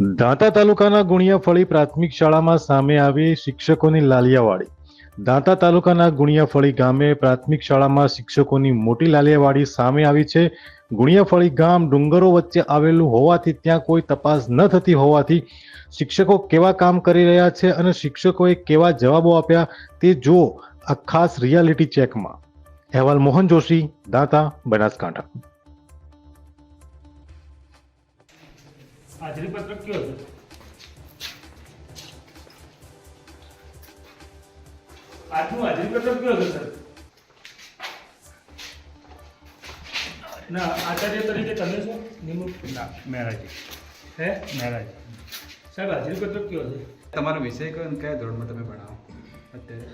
દાંતા તાલુકાના ગુણિયાફળી પ્રાથમિક શાળામાં સામે આવી શિક્ષકોની લાલિયાવાડી. દાંતા તાલુકાના ગુણિયાફળી ગામે પ્રાથમિક શાળામાં શિક્ષકોની મોટી લાલિયાવાડી સામે આવી છે. ગુણિયાફળી ગામ ડુંગરો વચ્ચે આવેલું હોવાથી ત્યાં કોઈ તપાસ ન થતી હોવાથી શિક્ષકો કેવા કામ કરી રહ્યા છે અને શિક્ષકોએ કેવા જવાબો આપ્યા તે જો આ ખાસ રિયાલિટી ચેકમાં. અહેવાલ મોહન જોશી, દાંતા, બનાસકાંઠા. હાજરી પત્રક કયો છે? આજનું હાજરી પત્રક કયો છે સર? ના આચાર્ય તરીકે તમે છો? નિમણૂક. ના મહેરાજી હે? મહેરાજી સાહેબ હાજરી પત્રક કયો છે? તમારો વિષય કયો અને કયા ધોરણમાં તમે ભણાવો? અત્યારે.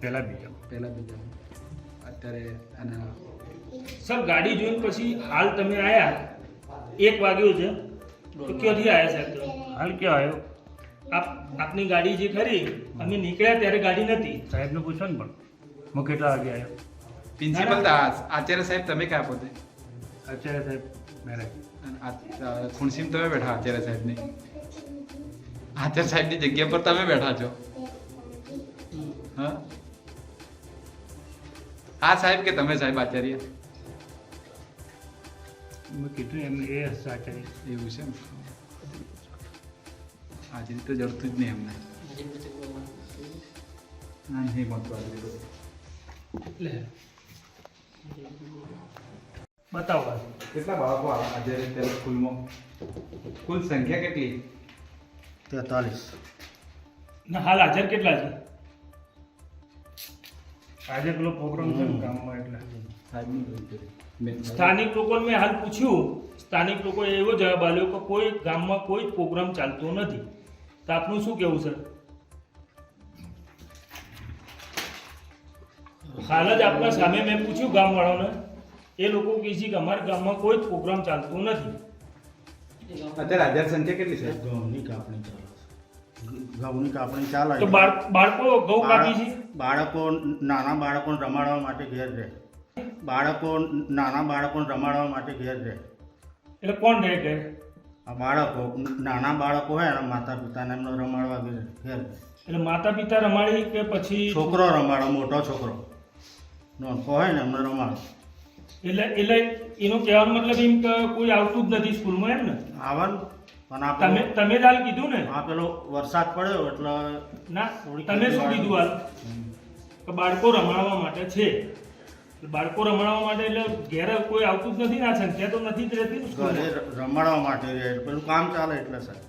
પહેલા બીજા. પહેલા બીજા. અત્યારે આના સર ગાડી જોઈને પછી હાલ તમે આયા? એક વાગ્યું છે. તો ક્યાંથી આયા સાહેબ હાલ ક્યાં આવ્યો? આપ આપની ગાડી જે ખરી અમે નીકળ્યા ત્યારે ગાડી નથી. સાહેબને પૂછો ને પણ. હું કેટલા વાગે આવ્યો? પ્રિન્સિપલ દાસ આચાર્ય સાહેબ તમે ક્યાં પોતે? આચાર્ય સાહેબ મેરેજ. અને આ- આ ખુણસીમ તમે બેઠા આચાર્ય સાહેબની? આચાર્ય સાહેબની જગ્યા પર તમે બેઠા છો? હા? હા સાહેબ કે તમે સાહેબ આચાર્ય? મેં કીધું એમને એ હશે આચાર્ય. એવું છે ને હાજરી તો જડતું જ નહીં એમને. ના નહીં હાજરી તો. બતાવો કેટલા બાળકો આવે આજે અત્યારે સ્કૂલમાં? કુલ સંખ્યા કેટલી? તેતાલીસ. ના હાલ હાજર કેટલા છે? આજે પેલો પ્રોગ્રામ છે ને ગામમાં એટલે. છે. સ્થાનિક લોકોને મેં હાલ પૂછ્યું સ્થાનિક લોકોએ એવો જવાબ આપ્યો કે કોઈ ગામમાં કોઈ જ પ્રોગ્રામ ચાલતો નથી. તો આપનું શું કેવું સર હાલ જ આપના સામે મેં પૂછ્યું ગામવાળાને એ લોકો કહે છે કે અમારા ગામમાં કોઈ જ પ્રોગ્રામ ચાલતો નથી. અત્યારે હાજર સંખ્યા કેટલી છે? ગામની કાપણી ચાલે છે. ઘઉંની કાપણી ચાલે તો બાળકો ઘઉં કાપી છે? બાળકો નાના બાળકોને રમાડવા માટે ઘેર રહે બાળકો નાના બાળકોને રમાડવા માટે ઘેર રહે એટલે કોણ રહે ઘેર? આ બાળકો નાના બાળકો હોય એના માતા પિતાને એમને રમાડવા ઘેર ઘેર એટલે માતા પિતા રમાડી કે પછી છોકરો રમાડો મોટો છોકરો. નોનકો હોય ને એમને રમાડો. એટલે એટલે એનો કહેવાનો મતલબ એમ કે કોઈ આવતું જ નથી સ્કૂલમાં એમ ને? આવન પણ આ તમે તમે જ હાલ કીધું ને? આ પેલો વરસાદ પડ્યો એટલે ના તમે શું કીધું હાલ? કે બાળકો રમાડવા માટે છે. એટલે બાળકો રમાડવા માટે એટલે ઘેર કોઈ આવતું જ નથી ને આ સંખ્યા તો નથી જ રહેતી ઘરે રમાડવા માટે પેલું કામ ચાલે એટલે સાહેબ.